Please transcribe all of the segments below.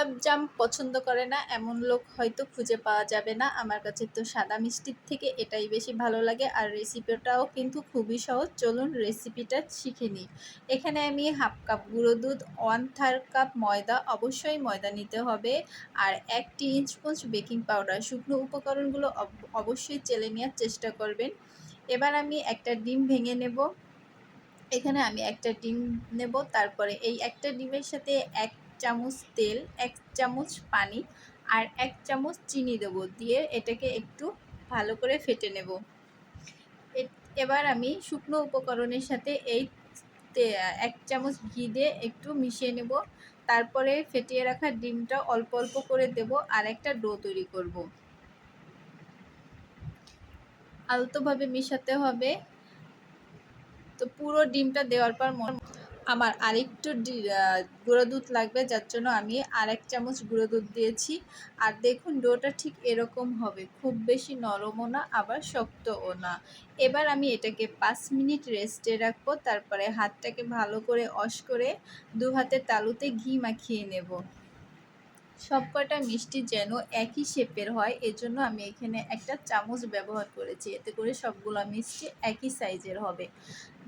গোলাপজাম পছন্দ করে না, এমন লোক হয়তো খুঁজে পাওয়া যাবে না। আমার কাছে তো সাদা মিষ্টির থেকে এটাই বেশি ভালো লাগে, আর রেসিপিটাও কিন্তু খুবই সহজ। চলুন রেসিপিটা শিখে নিই। এখানে আমি হাফ কাপ গুঁড়ো দুধ ওয়ান থার্ড কাপ ময়দা, অবশ্যই ময়দা নিতে হবে, আর এক টি স্পুন বেকিং পাউডার শুকনো উপকরণগুলো অবশ্যই চেলে নেওয়ার চেষ্টা করবেন। এবার আমি একটা ডিম ভেঙে নেব। এখানে আমি একটা ডিম নেব, তারপরে এই একটা ডিমের সাথে এক চামচ তেল, এক চামচ পানি আর এক চামচ চিনি দেব। দিয়ে এটাকে একটু ভালো করে ফেটে নেব। এবার আমি শুকনো উপকরণের সাথে এই এক চামচ ঘি দিয়ে একটু মিশিয়ে নেব। তারপরে ফেটিয়ে রাখা ডিমটা অল্প অল্প করে দেব আর একটা ডো তৈরি করব। আলতোভাবে মিশাতে হবে। তো পুরো ডিমটা দেওয়ার পর আমার আরেকটু গুঁড়ো দুধ লাগবে, যার জন্য আমি আরেক চামচ গুঁড়ো দুধ দিয়েছি। আর দেখুন, ডোটা ঠিক এরকম হবে, খুব বেশি নরমও না, আবার শক্তও না। এবার আমি এটাকে পাঁচ মিনিট রেস্টে রাখব, তারপরে হাতটাকে ভালো করে অস করে দু হাতে তালুতে ঘি মাখিয়ে নেব। সবকটা মিষ্টি যেন একই শেপের হয়, এজন্য আমি এখানে একটা চামচ ব্যবহার করেছি। এতে করে সবগুলো মিষ্টি একই সাইজের হবে।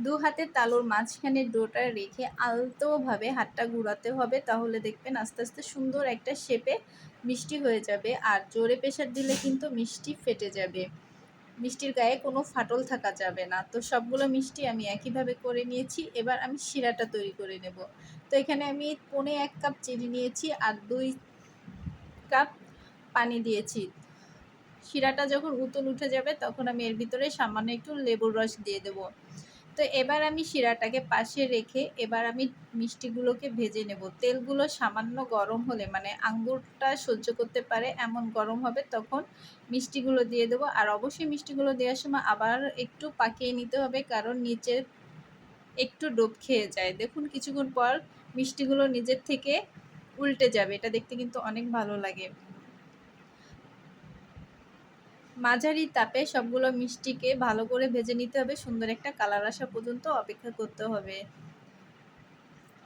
দু হাতে তালুর মাঝখানে ডোটা রেখে আলতোভাবে হাতটা ঘুরাতে হবে, তাহলে দেখবেন আস্তে আস্তে সুন্দর একটা শেপে মিষ্টি হয়ে যাবে, আর জোরে প্রেশার দিলে কিন্তু মিষ্টি ফেটে যাবে। মিষ্টির গায়ে কোনো ফাটল থাকা যাবে না। তো সবগুলো মিষ্টি আমি একইভাবে করে নিয়েছি, এবার আমি শিরাটা তৈরি করে নেব। তো এখানে আমি পনে এক কাপ চিনি নিয়েছি, আর দুই কাপ পানি দিয়েছি। শিরাটা যখন উতল উঠে যাবে তখন আমি এর ভিতরে সামান্য একটু লেবুর রস দিয়ে দেব। তো এবার আমি শিরাটাকে পাশে রেখে এবার আমি মিষ্টিগুলোকে ভেজে নেব। তেলগুলো সামান্য গরম হলে মানে আঙ্গুরটা সহ্য করতে পারে, এমন গরম হবে তখন মিষ্টিগুলো দিয়ে দেবো। আর অবশ্যই মিষ্টিগুলো দেওয়ার সময় আবার একটু পাকিয়ে নিতে হবে, কারণ নিচে একটু ডোব খেয়ে যায়। দেখুন, কিছুক্ষণ পর মিষ্টিগুলো নিজের থেকে উল্টে যাবে, এটা দেখতে কিন্তু অনেক ভালো লাগে। মাঝারি তাপে সবগুলো মিষ্টিকে ভালো করে ভেজে নিতে হবে, সুন্দর একটা কালার আসা পর্যন্ত অপেক্ষা করতে হবে।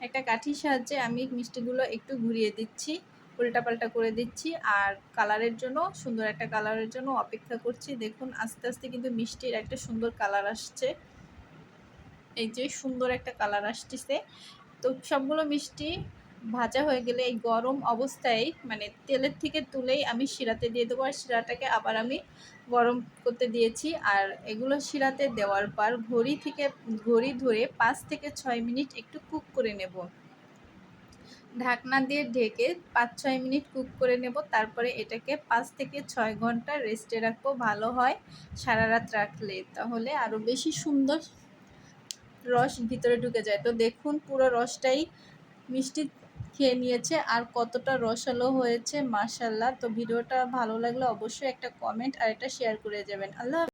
একটা কাঠির সাহায্যে আমি মিষ্টিগুলো একটু ঘুরিয়ে দিচ্ছি, উল্টাপাল্টা করে দিচ্ছি, আর কালারের জন্য, সুন্দর একটা কালারের জন্য অপেক্ষা করছি। দেখুন, আস্তে আস্তে কিন্তু মিষ্টির একটা সুন্দর কালার আসছে। এই যে সুন্দর একটা কালার আসতেছে। তো সবগুলো মিষ্টি ভাজা হয়ে গেলে এই গরম অবস্থায় মানে তেলের থেকে তুলেই আমি শিরাতে দিয়ে দেবো। আর শিরাটাকে আবার আমি গরম করতে দিয়েছি। আর এগুলো শিরাতে দেওয়ার পর ঘড়ি থেকে, ঘড়ি ধরে পাঁচ থেকে ছয় মিনিট একটু কুক করে নেব। ঢাকনা দিয়ে ঢেকে পাঁচ ছয় মিনিট কুক করে নেব। তারপরে এটাকে পাঁচ থেকে ছয় ঘণ্টা রেস্টে রাখব। ভালো হয় সারা রাত রাখলে। তাহলে আরও বেশি সুন্দর রস ভিতরে ঢুকে যায়। তো দেখুন পুরো রসটাই মিষ্টি খেয়ে নিয়েছে আর কতটা রসালো হয়েছে মাসাল্লাহ তো ভিডিওটা ভালো লাগলে অবশ্যই একটা কমেন্ট আর একটা শেয়ার করে যাবেন। আল্লাহ